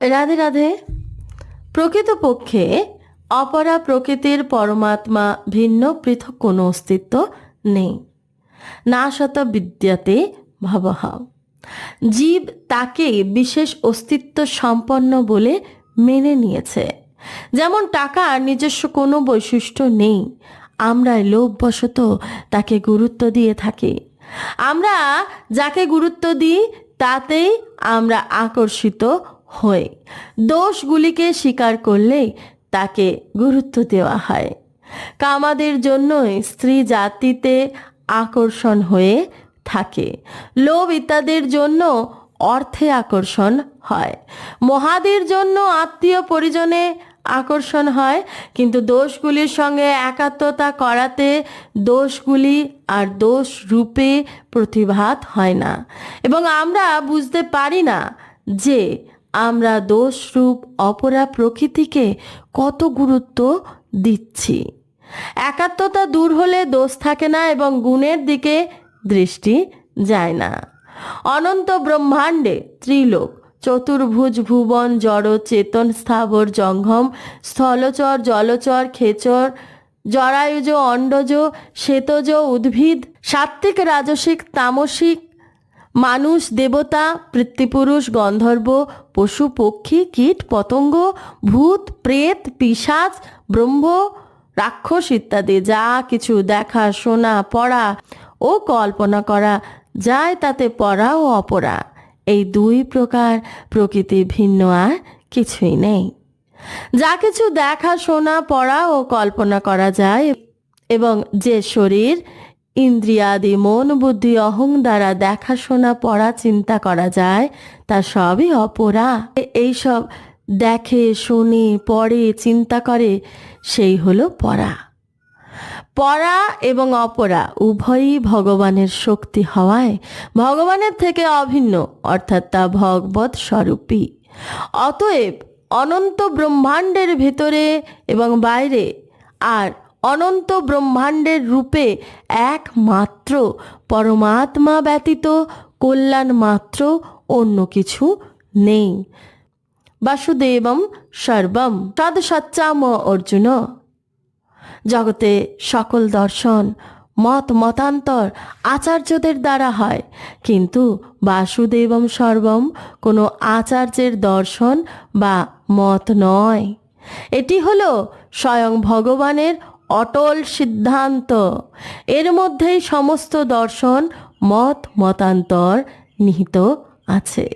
রাধে রাধে। প্রকৃতপক্ষে অপরা প্রকৃতির পরমাত্মা ভিন্ন, পৃথক কোনো অস্তিত্ব নেই। না শত বিদ্যাতে ভবহ। জীব তাকে বিশেষ অস্তিত্ব সম্পন্ন বলে মেনে নিয়েছে। যেমন টাকার নিজস্ব কোনো বৈশিষ্ট্য নেই। আমরা লোভবশত তাকে গুরুত্ব দিয়ে থাকি। আমরা যাকে গুরুত্ব দিই, তাতেই আমরা আকর্ষিত হই দোষগুলিকে স্বীকার করলেই তাকে গুরুত্ব দেওয়া হয়। কামাদের জন্যই স্ত্রী জাতিতে আকর্ষণ হয়ে থাকে। লোভ ইত্যাদির জন্য অর্থে আকর্ষণ হয়। মহাদের জন্য আত্মীয় পরিজনে আকর্ষণ হয়, কিন্তু দোষগুলির সঙ্গে একাত্মতা করাতে দোষগুলি আর দোষ রূপে প্রতিভাত হয় না। এবং আমরা বুঝতে পারি না যে আমরা দোষরূপ অপরা প্রকৃতিকে কত গুরুত্ব দিচ্ছি? একাত্মতা দূর হলে দোষ থাকে না এবং গুণের দিকে দৃষ্টি যায় না। অনন্ত ব্রহ্মাণ্ডে ত্রিলোক, চতুর্ভুজ, ভুবন, জড়, চেতন, স্থাবর জঙ্গম স্থলচর, জলচর, খেচর, জরায়ুজ অণ্ডজ শ্বেতজ, উদ্ভিদ, সাত্ত্বিক, রাজসিক, তামসিক মানুষ, দেবতা, পৃথিপুরুষ, গন্ধর্ব, পশু, পক্ষী, কীট, পতঙ্গ, ভূত, প্রেত, পিশাচ, ব্রহ্ম, রাক্ষস ইত্যাদি। যা কিছু দেখা, শোনা, পড়া ও কল্পনা করা যায় তাতে পড়া ও অপরা এই দুই প্রকার প্রকৃতি ভিন্ন আর কিছুই নেই। যা কিছু দেখা, শোনা, পড়া ও কল্পনা করা যায় এবং যে শরীর ইন্দ্রিয়াদি মন বুদ্ধি অহং দ্বারা দেখাশোনা পড়া চিন্তা করা যায়, তা সবই অপরা। এইসব দেখে, শুনে, পড়ে, চিন্তা করে, সেই হলো পড়া পরা এবং অপরা উভয়ই ভগবানের শক্তি হওয়ায় ভগবানের থেকে অভিন্ন, অর্থাৎ তা ভগবত স্বরূপী। অতএব অনন্ত ব্রহ্মাণ্ডের ভেতরে এবং বাইরে আর অনন্ত ব্রহ্মাণ্ডের রূপে একমাত্র পরমাত্মা ব্যতীত কল্যাণ মাত্র অন্য কিছু নেই। বাসুদেবম সর্বম তদ সচ্চাম অর্জুন। জগতে সকল দর্শন, মত, মতান্তর আচার্যদের দ্বারা হয়, কিন্তু বাসুদেবম সর্বম কোনো আচার্যের দর্শন বা মত নয়। এটি হলো স্বয়ং ভগবানের অটল সিদ্ধান্ত। এর মধ্যেই সমস্ত দর্শন মত মতান্তর নিহিত আছে।